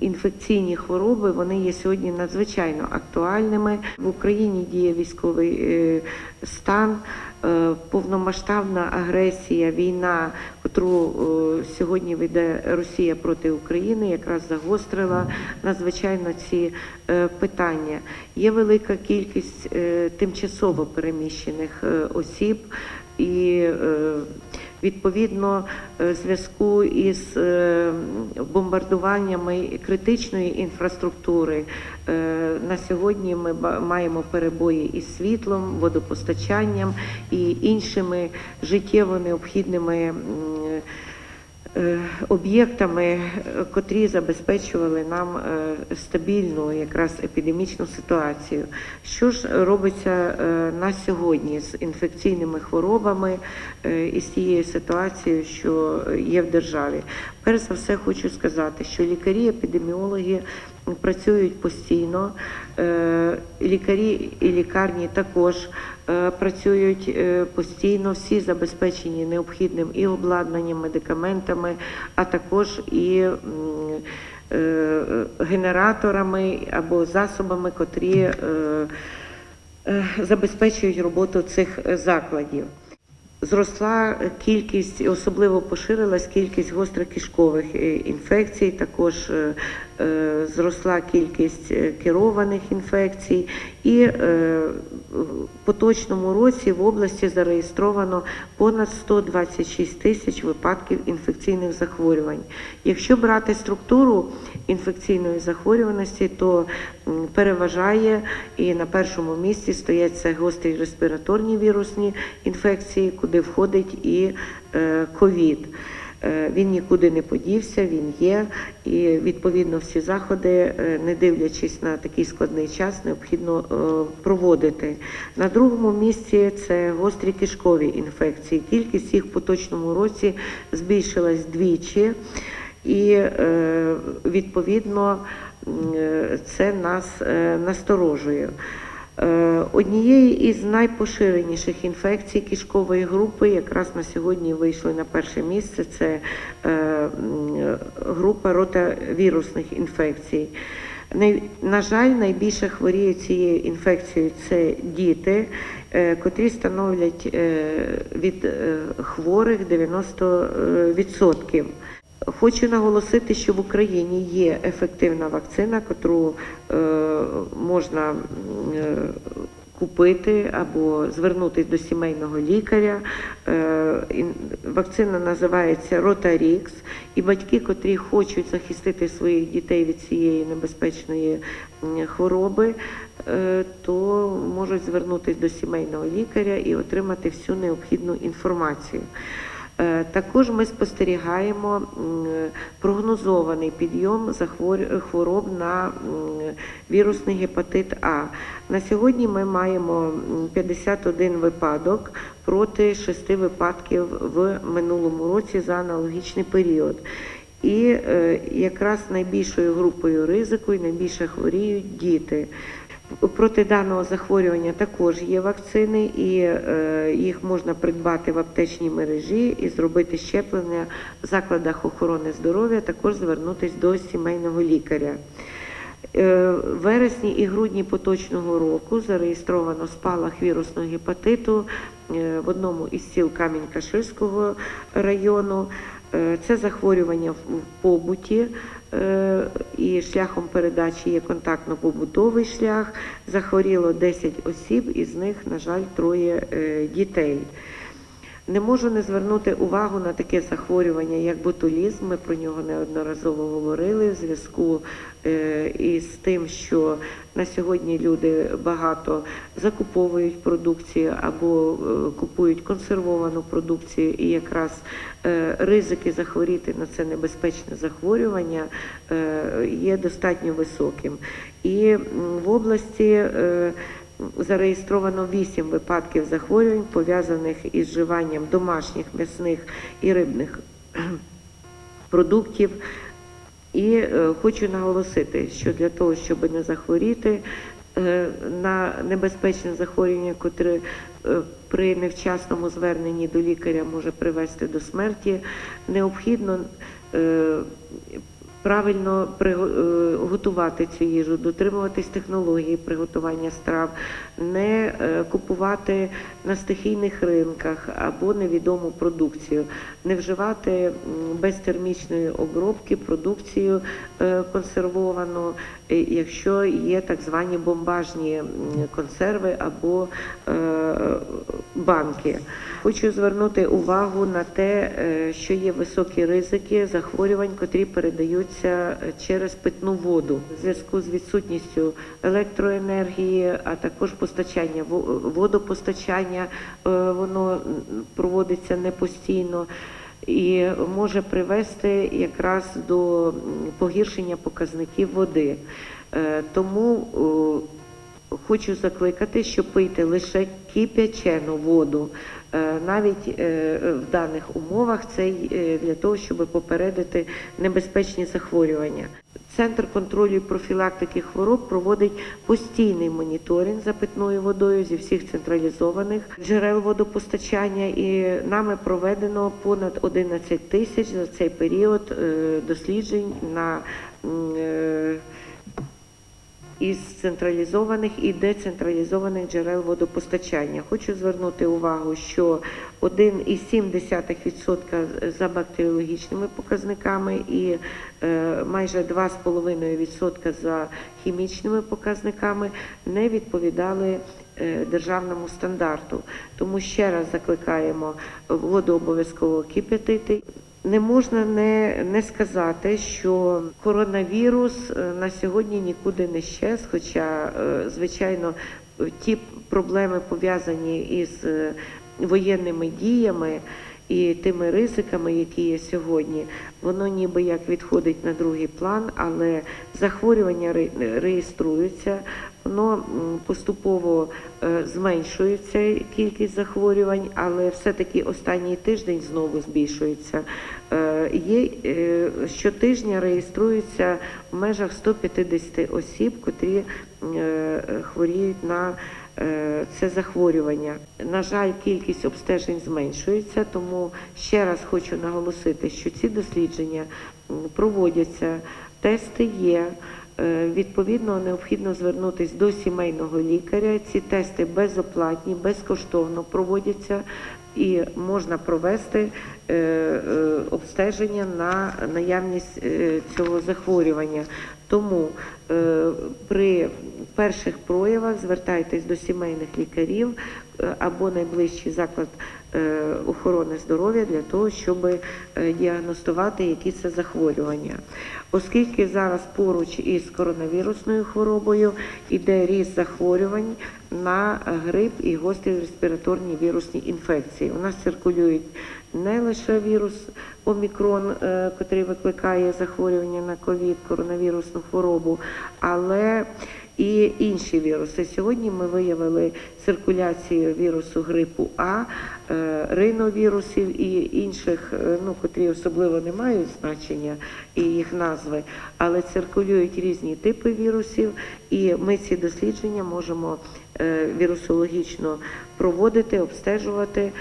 Інфекційні хвороби вони є сьогодні надзвичайно актуальними. В Україні діє військовий е, стан, е, повномасштабна агресія, війна, яку сьогодні веде Росія проти України, якраз загострила надзвичайно ці е, питання. Є велика кількість е, тимчасово переміщених е, осіб і е, відповідно е, зв'язку із е, бомбардуваннями критичної інфраструктури. е, На сьогодні ми маємо перебої із світлом, водопостачанням і іншими життєво необхідними. Е, Об'єктами, е, котрі забезпечували нам е, стабільну якраз епідемічну ситуацію. Що ж робиться на сьогодні з інфекційними хворобами і з тією ситуацією, що є в державі? Перш за все, хочу сказати, що лікарі, епідеміологи працюють постійно, е, лікарі і лікарні також е, працюють е, постійно, всі забезпечені необхідним і обладнанням, медикаментами, а також і генераторами або засобами, котрі забезпечують роботу цих закладів. Зросла кількість, особливо поширилась кількість гострокишкових е, інфекцій. Також зросла кількість е, керованих інфекцій, і е, в поточному році в області зареєстровано понад 126 тисяч випадків інфекційних захворювань. Якщо брати структуру інфекційної захворюваності, то переважає і на першому місці стоять це гострі респіраторні вірусні інфекції, куди входить і е, ковід. Е, Він нікуди не подівся, він є, і відповідно всі заходи, е, не дивлячись на такий складний час, необхідно е, проводити. На другому місці це гострі кишкові інфекції. Кількість їх в поточному році збільшилась двічі, і відповідно це нас насторожує. Е, Однією із найпоширеніших інфекцій кишкової групи якраз на сьогодні вийшли на перше місце. Це е, група ротавірусних інфекцій. На жаль, найбільше хворіють цією інфекцією це діти, е, котрі становлять від хворих 90%. Хочу наголосити, що в Україні є ефективна вакцина, яку е, можна е, купити або звернутися до сімейного лікаря. Е, вакцина називається Ротарікс, і батьки, котрі хочуть захистити своїх дітей від цієї небезпечної хвороби, то можуть звернутися до сімейного лікаря і отримати всю необхідну інформацію. Е, Також ми спостерігаємо прогнозований підйом хвороб на вірусний гепатит А. На сьогодні ми маємо 51 випадок проти 6 випадків в минулому році за аналогічний період. І е, якраз найбільшою групою ризику і найбільше хворіють діти. Проти даного захворювання також є вакцини, і е, їх можна придбати в аптечній мережі і зробити щеплення в закладах охорони здоров'я, також звернутися до сімейного лікаря. Е, В вересні і грудні поточного року зареєстровано спалах вірусного гепатиту е, в одному із сіл Камінь-Каширського району. Це захворювання в побуті і шляхом передачі є контактно-побутовий шлях. Захворіло 10 осіб, із них, на жаль, троє е, дітей. Не можу не звернути увагу на таке захворювання, як ботулізм. Ми про нього неодноразово говорили в зв'язку е, із тим, що на сьогодні люди багато закуповують продукцію або е, купують консервовану продукцію, і якраз е, ризики захворіти на це небезпечне захворювання є достатньо високим. І в області Зареєстровано 8 випадків захворювань, пов'язаних із вживанням домашніх м'ясних і рибних продуктів. І е, хочу наголосити, що для того, щоб не захворіти е, на небезпечне захворювання, котре е, при невчасному зверненні до лікаря може привести до смерті, необхідно правильно е, готувати цю їжу, дотримуватись технології приготування страв, не е, купувати на стихійних ринках або невідому продукцію, не вживати без термічної обробки продукцію е, консервовану, якщо є так звані бомбажні консерви або е, банки. Хочу звернути увагу на те, е, що є високі ризики захворювань, котрі передаються е, через питну воду в зв'язку з відсутністю електроенергії, а також постачання во- водопостачання. е, Воно проводиться не постійно. І може привести якраз до погіршення показників води. Е, Тому Хочу закликати, що пийте лише кип'ячену воду. Е, Навіть е, в даних умовах це е, для того, щоб попередити небезпечні захворювання. Центр контролю і профілактики хвороб проводить постійний моніторинг за питною водою зі всіх централізованих джерел водопостачання, і нами проведено понад 11 тисяч за цей період досліджень на із централізованих і децентралізованих джерел водопостачання. Хочу звернути увагу, що 1,7% за бактеріологічними показниками і е, майже 2,5% за хімічними показниками не відповідали е, державному стандарту. Тому ще раз закликаємо воду обов'язково кип'ятити. Не можна не, не сказати, що коронавірус е, на сьогодні нікуди не щез, хоча, е, звичайно, ті проблеми пов'язані із е, воєнними діями і тими ризиками, які є сьогодні, воно ніби як відходить на другий план, але захворювання реєструються, воно поступово е, зменшується кількість захворювань, але все-таки останній тиждень знову збільшується. Е, Є е, щотижня реєструється в межах 150 осіб, котрі хворіють на це захворювання. На жаль, кількість обстежень зменшується, тому ще раз хочу наголосити, що ці дослідження проводяться, тести є. Е, Відповідно, необхідно звернутися до сімейного лікаря. Ці тести безоплатні, безкоштовно проводяться і можна провести е, е, обстеження на наявність е, цього захворювання. Тому е, при перших проявах звертайтесь до сімейних лікарів е, або найближчий заклад е, охорони здоров'я для того, щоб е, діагностувати, які це захворювання. Оскільки зараз поруч із коронавірусною хворобою іде ріст захворювань на грип і гострі респіраторні вірусні інфекції. У нас циркулюють не лише вірус Омікрон, е, який викликає захворювання на ковід, коронавірусну хворобу, але і інші віруси. Сьогодні ми виявили циркуляцію вірусу грипу А, е, риновірусів і інших, е, ну, котрі особливо не мають значення і їх назви, але циркулюють різні типи вірусів, і ми ці дослідження можемо вірусологічно проводити, обстежувати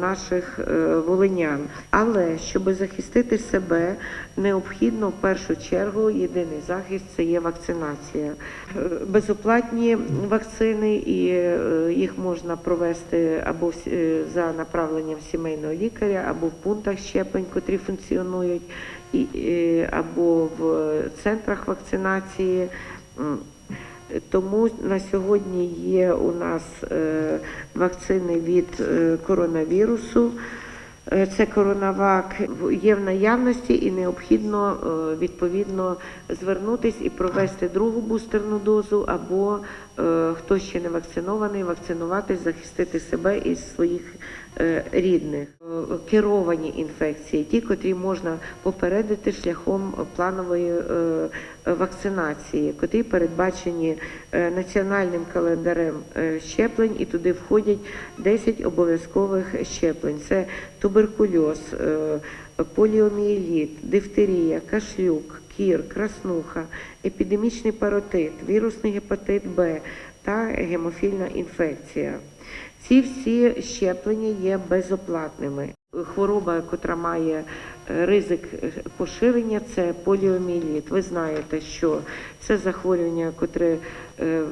наших е, волинян. Але щоб захистити себе, необхідно в першу чергу єдиний захист це є вакцинація. Е, Безоплатні вакцини, і е, їх можна провести або е, за направленням сімейного лікаря, або в пунктах щеплень, котрі функціонують, е, або в центрах вакцинації. Тому на сьогодні є у нас е, вакцини від е, коронавірусу. Е, Це коронавак є в наявності і необхідно відповідно звернутись і провести другу бустерну дозу, або хто ще не вакцинований, вакцинуватись, захистити себе і своїх рідних. Е, Керовані інфекції, ті, котрі можна попередити шляхом планової е, вакцинації, котрі передбачені е, національним календарем е, щеплень, і туди входять 10 обов'язкових щеплень. Це туберкульоз, е, поліомієліт, дифтерія, кашлюк, кір, краснуха, епідемічний паротит, вірусний гепатит Б та гемофільна інфекція. Ці всі щеплення є безоплатними. Хвороба, котра має е, ризик е, поширення це поліоміеліт. Ви знаєте, що це захворювання, котре е,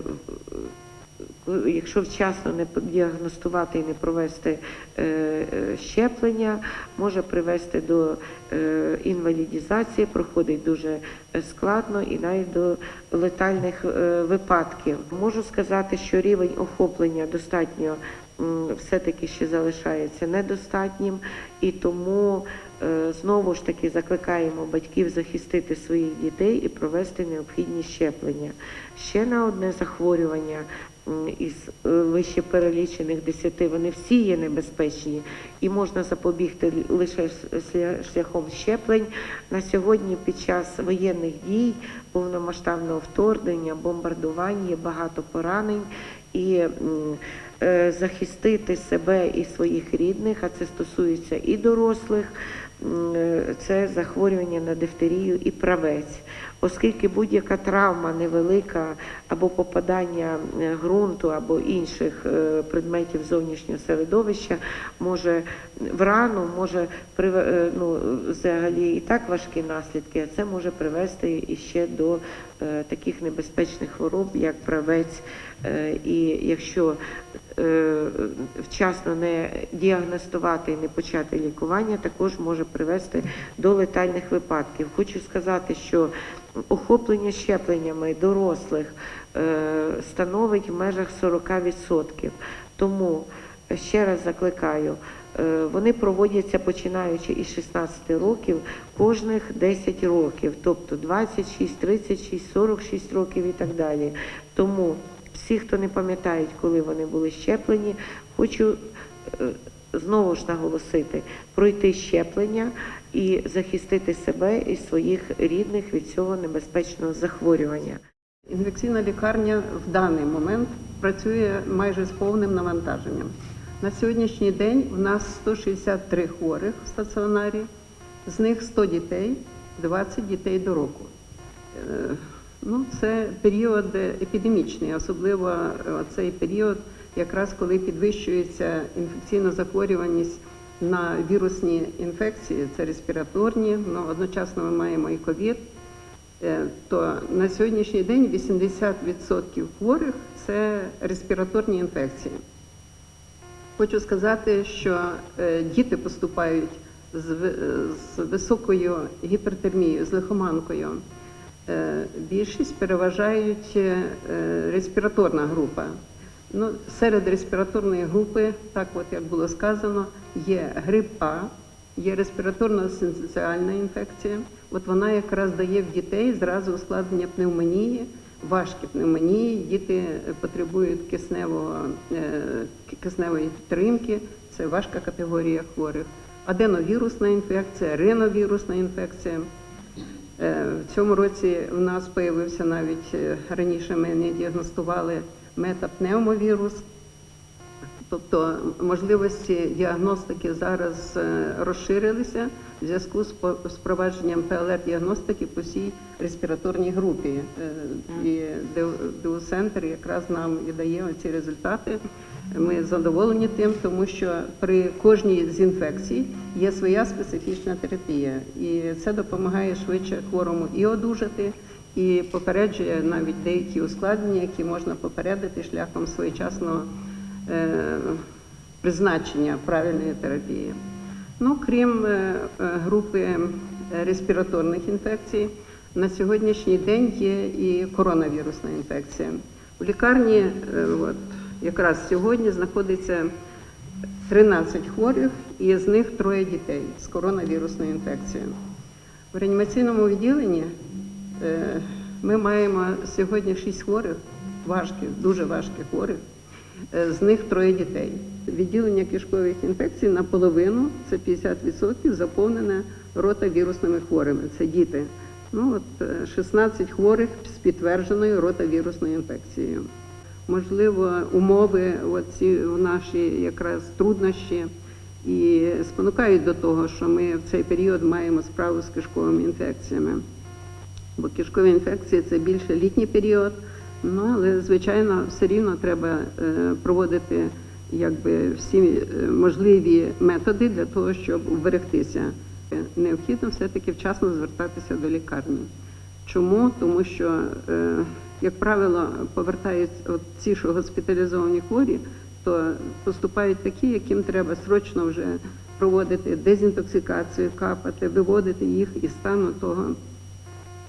якщо вчасно не діагностувати і не провести е, е, щеплення, може привести до е, інвалідізації, проходить дуже складно і навіть до летальних випадків. Можу сказати, що рівень охоплення достатньо все-таки ще залишається недостатнім, і тому знову ж таки закликаємо батьків захистити своїх дітей і провести необхідні щеплення. Ще на одне захворювання із е, вище перелічених 10, вони всі є небезпечні і можна запобігти лише шляхом щеплень. На сьогодні під час воєнних дій, повномасштабного вторгнення, бомбардувань є багато поранень і захистити себе і своїх рідних, а це стосується і дорослих. е, Це захворювання на дифтерію і правець, оскільки будь-яка травма невелика або попадання е, ґрунту або інших е, предметів зовнішнього середовища може в рану може е, ну, взагалі і так важкі наслідки, а це може привести іще до е, таких небезпечних хвороб, як правець. Е, І якщо е, вчасно не діагностувати і не почати лікування, також може привести до летальних випадків. Хочу сказати, що охоплення щепленнями дорослих е, становить в межах 40%. Тому ще раз закликаю. Вони проводяться починаючи із 16 років, кожних 10 років, тобто 26, 36, 46 років і так далі. Тому всі, хто не пам'ятають, коли вони були щеплені, хочу е, знову ж наголосити, пройти щеплення і захистити себе і своїх рідних від цього небезпечного захворювання. Інфекційна лікарня в даний момент працює майже з повним навантаженням. На сьогоднішній день в нас 163 хворих в стаціонарі, з них 100 дітей, 20 дітей до року. Ну, це період епідемічний, особливо е, цей період, якраз коли підвищується інфекційна захворюваність на вірусні інфекції, це респіраторні, ну, одночасно ми маємо і ковід. Е, то на сьогоднішній день 80% хворих це респіраторні інфекції. Хочу сказати, що е, діти поступають з високою гіпертермією, з лихоманкою. Е, Більшість переважають е, респіраторна група. Ну, серед респіраторної групи, так от як було сказано, є грип А, є респіраторно-синцеціальна інфекція. От вона якраз дає в дітей зразу ускладнення пневмонії, важкі пневмонії. Діти потребують кисневого, е, кисневої підтримки. Це важка категорія хворих. Аденовірусна інфекція, риновірусна інфекція. Е, В цьому році в нас появився навіть е, раніше ми не діагностували метапневмовірус. Тобто можливості діагностики зараз е, розширилися в зв'язку з впровадженням ПЛР-діагностики по всій респіраторній групі. І ДУ-центр якраз нам і дає ці результати. Ми задоволені тим, тому що при кожній з інфекцій є своя специфічна терапія, і це допомагає швидше хворому і одужати, і попереджує навіть деякі ускладнення, які можна попередити шляхом своєчасного е, призначення правильної терапії. Ну, крім е, е, групи респіраторних інфекцій, на сьогоднішній день є і коронавірусна інфекція. У лікарні от, якраз сьогодні знаходиться 13 хворих, і з них троє дітей з коронавірусною інфекцією. В реанімаційному відділенні е, ми маємо сьогодні 6 хворих, важких, дуже важких хворих, е, з них троє дітей. Відділення кишкових інфекцій наполовину, це 50%, заповнене ротавірусними хворими. Це діти. Ну, от, е, 16 хворих з підтвердженою ротавірусною інфекцією. Можливо, умови, оці наші якраз труднощі і спонукають до того, що ми в цей період маємо справу з кишковими інфекціями. Бо кишкові інфекції це більше літній період, ну але звичайно все рівно треба е, проводити якби всі е, можливі методи для того, щоб вберегтися необхідно все-таки вчасно звертатися до лікарні. Чому? Тому що, е, як правило, повертають от ці, що госпіталізовані хворі, то поступають такі, яким треба срочно вже проводити дезінтоксикацію, капати, виводити їх із стану того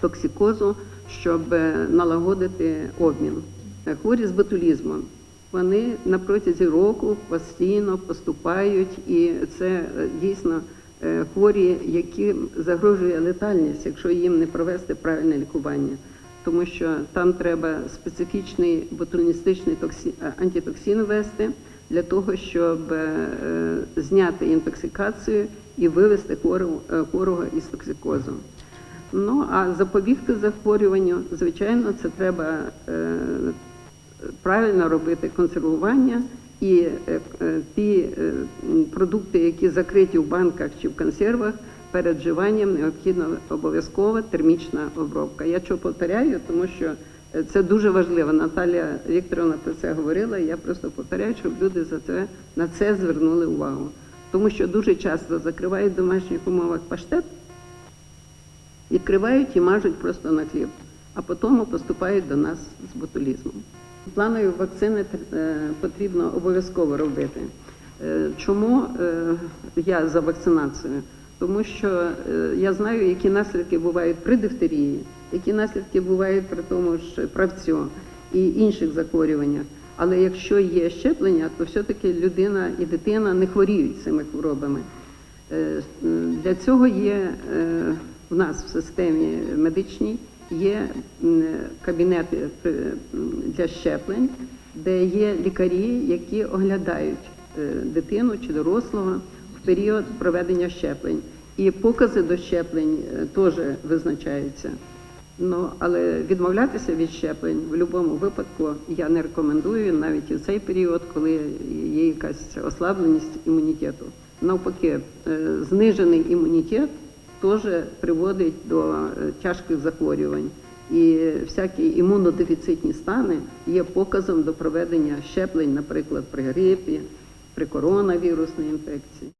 токсикозу, щоб е, налагодити обмін. Е, Хворі з ботулізмом. Вони на протязі року постійно поступають, і це е, дійсно хворі, яким загрожує летальність, якщо їм не провести правильне лікування. Тому що там треба специфічний ботуліністичний токсі... е, антитоксин ввести для того, щоб е, зняти інтоксикацію і вивести хворого, е, із токсикозу. Ну а запобігти захворюванню, звичайно, це треба правильно робити консервування і ті продукти, які закриті в банках чи в консервах, перед вживанням необхідна обов'язкова термічна обробка. Я чого повторяю, тому що е, це дуже важливо. Наталія Вікторовна про це говорила. Я просто повторяю, щоб люди за це на це звернули увагу. Тому що дуже часто закривають в домашніх умовах паштет, відкривають і мажуть просто на хліб, а потім поступають до нас з ботулізмом. Планові вакцини е, потрібно обов'язково робити. Е, Чому я за вакцинацію? Тому що е, я знаю, які наслідки бувають при дифтерії, які наслідки бувають при тому ж правцю і інших захворюваннях. Але якщо є щеплення, то все-таки людина і дитина не хворіють цими хворобами. Е, Для цього є е, в нас в системі медичній є кабінети для щеплень, де є лікарі, які оглядають е, дитину чи дорослого період проведення щеплень. І покази до щеплень е, теж визначаються. Ну, але відмовлятися від щеплень в будь-якому випадку я не рекомендую навіть і в цей період, коли є якась ослабленість імунітету. Навпаки, е, знижений імунітет теж приводить до е, тяжких захворювань. І всякі імунодефіцитні стани є показом до проведення щеплень, наприклад, при грипі, при коронавірусній інфекції.